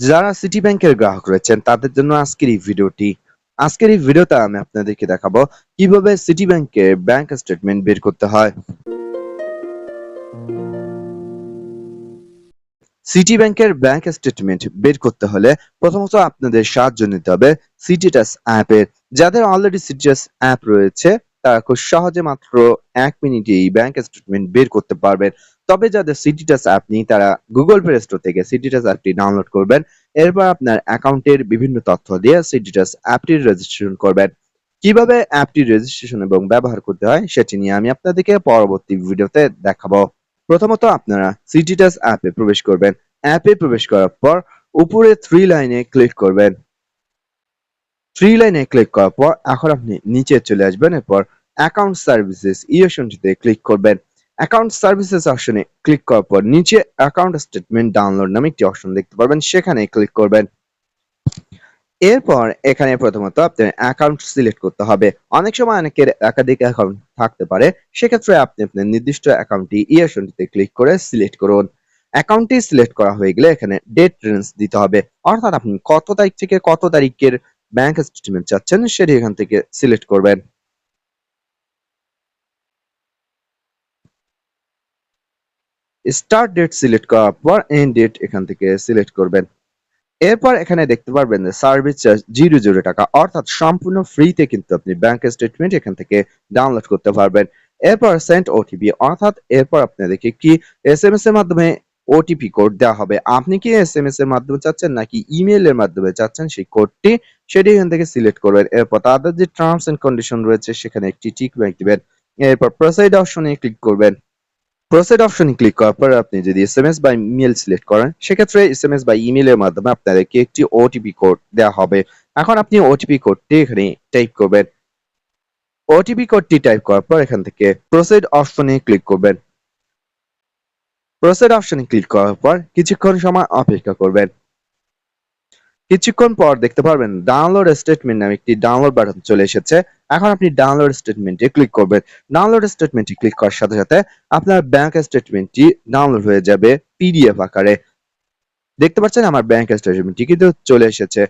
যারা সিটি ব্যাংকের গ্রাহক রয়েছেন, তাদের জন্য আজকের এই ভিডিওটি। আজকের এই ভিডিওতে আমি আপনাদেরকে দেখাবো কীভাবে সিটি ব্যাংকের ব্যাংক স্টেটমেন্ট বের করতে হয়। সিটি ব্যাংকের ব্যাংক স্টেটমেন্ট বের করতে হলে প্রথমত আপনাদের সাহায্য নিতে হবে সিটিটাস অ্যাপের যাদের অলরেডি সিটিটাস অ্যাপ রয়েছে, তারা খুব সহজে মাত্র এক মিনিটে এই ব্যাংক স্টেটমেন্ট বের করতে পারবেন। তবে যাদের সিটিটাস অ্যাপ নেই, তারা গুগল প্লে স্টোর থেকে সিটিটাস অ্যাপটি ডাউনলোড করবেন। এরপর আপনার অ্যাকাউন্টের বিভিন্ন তথ্য দিয়ে সিটিটাস অ্যাপটির রেজিস্ট্রেশন করবেন। কীভাবে অ্যাপটি রেজিস্ট্রেশন এবং ব্যবহার করতে হয়, সেটি নিয়ে আমি আপনাদেরকে পরবর্তী ভিডিওতে দেখাবো। প্রথমত আপনারা সিটিটাস অ্যাপে প্রবেশ করবেন। অ্যাপে প্রবেশ করার পর উপরে থ্রি লাইনে ক্লিক করবেন। থ্রি লাইনে ক্লিক করার পর এখন আপনি নিচে চলে আসবেন। এরপর অ্যাকাউন্ট সার্ভিসেস এই অপশনটিতে ক্লিক করবেন। অ্যাকাউন্ট সার্ভিসেস অপশনে ক্লিক করার পর নিচে অ্যাকাউন্ট স্টেটমেন্ট ডাউনলোড নামে একটি অপশন দেখতে পারবেন, সেখানে ক্লিক করবেন। এরপর এখানে প্রথমত আপনার অ্যাকাউন্ট সিলেক্ট করতে হবে। অনেক সময় অনেকের একাধিক অ্যাকাউন্ট থাকতে পারে, সেক্ষেত্রে আপনি আপনার নির্দিষ্ট অ্যাকাউন্টটি এই অপশনটিতে ক্লিক করে সিলেক্ট করুন। অ্যাকাউন্টটি সিলেক্ট করা হয়ে গেলে এখানে ডেট রেঞ্জ দিতে হবে। অর্থাৎ আপনি কত তারিখ থেকে কত তারিখের ব্যাংক স্টেটমেন্ট চাচ্ছেন, সেটি এখান থেকে সিলেক্ট করবেন। স্টার্ট ডেট সিলেক্ট করার পর এন্ড ডেট এখান থেকে সিলেক্ট করবেন। এরপর এখানে দেখতে পারবেন যে সার্ভিস চার্জ জিরো জিরো টাকা, অর্থাৎ সম্পূর্ণ ফ্রিতে কিন্তু আপনি ব্যাংক স্টেটমেন্ট এখান থেকে ডাউনলোড করতে পারবেন। এরপর সেন্ট ওটিপি অর্থাৎ এরপর আপনাদেরকে কি এস এম এস এর মাধ্যমে ওটিপি কোড দেওয়া হবে। আপনি কি এস এম এস এর মাধ্যমে চাচ্ছেন নাকি ইমেল এর মাধ্যমে চাচ্ছেন সেই কোডটি সেটি এখান থেকে সিলেক্ট করবেন। এরপর তাদের যে টার্মস এন্ড কন্ডিশন রয়েছে সেখানে একটি টিক মার্ক দিবেন। এরপর প্রসাইড অপশনে ক্লিক করবেন। প্রসেড অপশনে ক্লিক করার পর আপনি যদি এসএমএস বা ইমেল সিলেক্ট করেন, সেক্ষেত্রে এসএমএস বা ইমেলের মাধ্যমে আপনাদেরকে একটি ওটিপি কোড দেওয়া হবে। এখন আপনি ওটিপি কোডটি এখানে টাইপ করবেন। ওটিপি কোডটি টাইপ করার পর এখান থেকে প্রসেড অপশনে ক্লিক করবেন। প্রসেড অপশনে ক্লিক করার পর কিছুক্ষণ সময় অপেক্ষা করবেন। কিছুক্ষণ পর দেখতে পারবেন ডাউনলোড স্টেটমেন্ট নামে একটি ডাউনলোড বাটন চলে এসেছে। এখন আপনি ডাউনলোড স্টেটমেন্টে ক্লিক করবেন। ডাউনলোড স্টেটমেন্টে ক্লিক করার সাথে সাথে আপনার ব্যাংক স্টেটমেন্টটি ডাউনলোড হয়ে যাবে পিডিএফ আকারে। দেখতে পাচ্ছেন আমার ব্যাংক স্টেটমেন্টটি কিন্তু চলে এসেছে।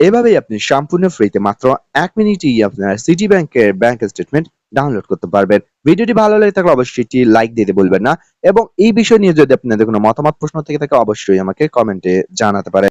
এভাবেই আপনি সম্পূর্ণ ফ্রিতে মাত্র এক মিনিটেই আপনার সিটি ব্যাংকের ব্যাংক স্টেটমেন্ট ডাউনলোড করতে পারবেন। ভিডিওটি ভালো লেগে থাকলে অবশ্যই একটি লাইক দিতে বলবেন না। এবং এই বিষয় নিয়ে যদি আপনাদের কোনো মতামত, প্রশ্ন থেকে থাকে, অবশ্যই আমাকে কমেন্টে জানাতে পারেন।